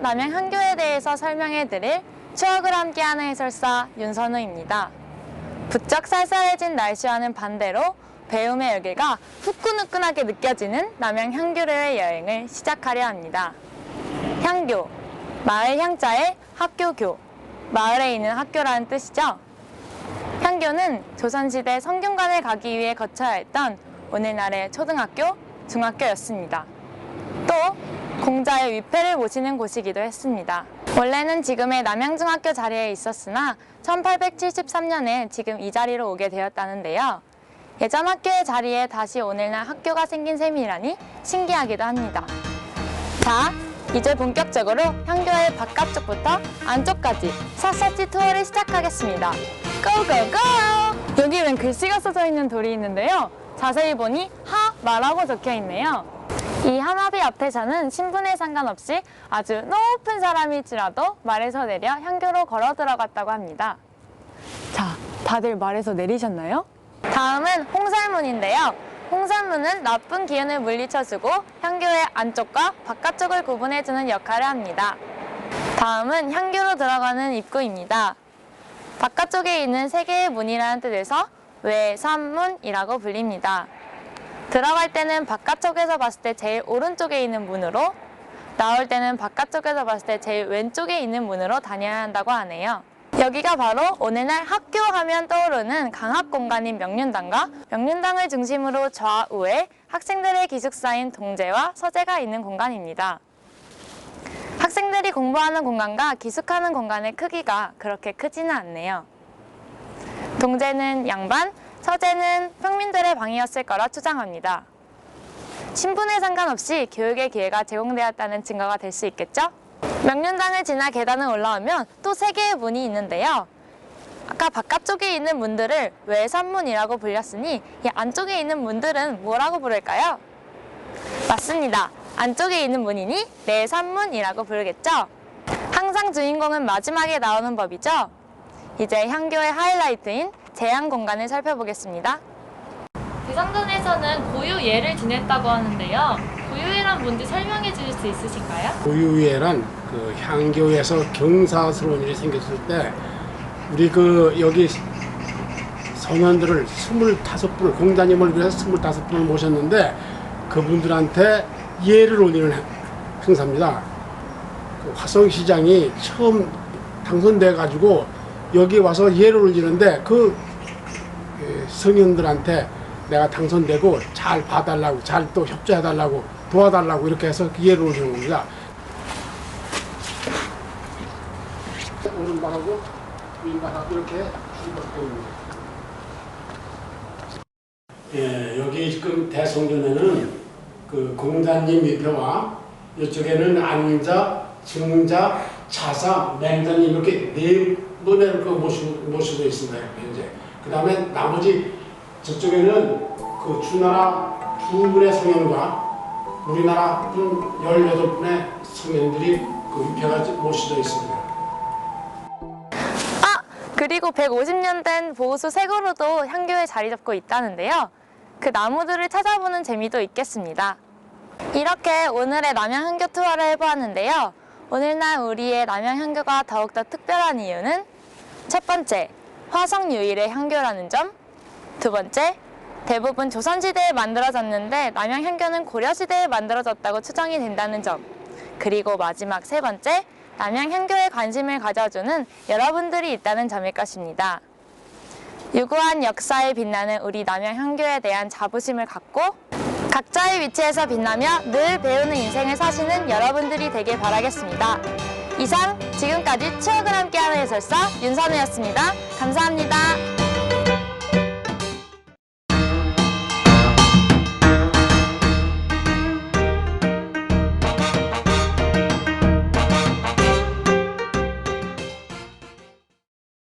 남양 한교에 대해서 설명해 드릴 추억을 함께하는 해설사 윤선우입니다. 부쩍 쌀쌀해진 날씨와는 반대로 배움의 열기가 후끈후끈하게 느껴지는 남양 향교로의 여행을 시작하려 합니다. 향교, 마을 향자의 학교교, 마을에 있는 학교라는 뜻이죠. 향교는 조선시대 성균관을 가기 위해 거쳐야 했던 오늘날의 초등학교, 중학교였습니다. 또 공자의 위패를 모시는 곳이기도 했습니다. 원래는 지금의 남양중학교 자리에 있었으나 1873년에 지금 이 자리로 오게 되었다는데요. 예전 학교의 자리에 다시 오늘날 학교가 생긴 셈이라니 신기하기도 합니다. 자, 이제 본격적으로 향교의 바깥쪽부터 안쪽까지 샅샅이 투어를 시작하겠습니다. 고고고! 여기 웬 글씨가 써져 있는 돌이 있는데요. 자세히 보니 하마라고 적혀 있네요. 이 하마비 앞에서는 신분에 상관없이 아주 높은 사람일지라도 말에서 내려 향교로 걸어 들어갔다고 합니다. 자, 다들 말에서 내리셨나요? 다음은 홍살문인데요. 홍살문은 나쁜 기운을 물리쳐주고 향교의 안쪽과 바깥쪽을 구분해주는 역할을 합니다. 다음은 향교로 들어가는 입구입니다. 바깥쪽에 있는 세 개의 문이라는 뜻에서 외산문이라고 불립니다. 들어갈 때는 바깥쪽에서 봤을 때 제일 오른쪽에 있는 문으로 나올 때는 바깥쪽에서 봤을 때 제일 왼쪽에 있는 문으로 다녀야 한다고 하네요. 여기가 바로 오늘날 학교 하면 떠오르는 강학 공간인 명륜당과 명륜당을 중심으로 좌우에 학생들의 기숙사인 동재와 서재가 있는 공간입니다. 학생들이 공부하는 공간과 기숙하는 공간의 크기가 그렇게 크지는 않네요. 동재는 양반, 서재는 평민들의 방이었을 거라 추정합니다. 신분에 상관없이 교육의 기회가 제공되었다는 증거가 될 수 있겠죠? 명륜당을 지나 계단을 올라오면 또 세 개의 문이 있는데요. 아까 바깥쪽에 있는 문들을 외산문이라고 불렸으니 이 안쪽에 있는 문들은 뭐라고 부를까요? 맞습니다. 안쪽에 있는 문이니 내산문이라고 부르겠죠? 항상 주인공은 마지막에 나오는 법이죠? 이제 향교의 하이라이트인 제한 공간을 살펴보겠습니다. 대상전에서는 고유예를 지냈다고 하는데요. 고유예란 뭔지 설명해 주실 수 있으신가요? 고유예란 그 향교에서 경사스러운 일이 생겼을 때 우리 그 여기 성현들을 25분을 공자님을 위해서 25분을 모셨는데 그분들한테 예를 올리는 행사입니다. 그 화성시장이 처음 당선돼 가지고 여기 와서 예를 올리는데 그 예, 성현들한테 내가 당선되고 잘 봐달라고 잘 또 협조해달라고 도와달라고 이렇게 해서 예를 올리는 겁니다. 오른발하고 왼발하고 이렇게. 예, 여기 지금 대성전에는 그 공자님 밑에와 이쪽에는 안자, 증자, 차사, 맹자님 이렇게 네 분을 그 모시고, 모시고 있습니다. 현재. 그 다음에 나머지 저쪽에는 그 주나라 두 분의 성현과 우리나라 분 18분의 성현들이 그 위패가 모셔져 있습니다. 아! 그리고 150년 된 보호수 세고로도 향교에 자리 잡고 있다는데요. 그 나무들을 찾아보는 재미도 있겠습니다. 이렇게 오늘의 남양 향교 투어를 해보았는데요. 오늘날 우리의 남양 향교가 더욱더 특별한 이유는 첫 번째, 화성 유일의 향교라는 점 두 번째, 대부분 조선시대에 만들어졌는데 남양 향교는 고려시대에 만들어졌다고 추정이 된다는 점 그리고 마지막 세 번째, 남양 향교에 관심을 가져주는 여러분들이 있다는 점일 것입니다. 유구한 역사에 빛나는 우리 남양 향교에 대한 자부심을 갖고 각자의 위치에서 빛나며 늘 배우는 인생을 사시는 여러분들이 되길 바라겠습니다. 이상 지금까지 추억을 함께하는 해설사 윤선우였습니다. 감사합니다.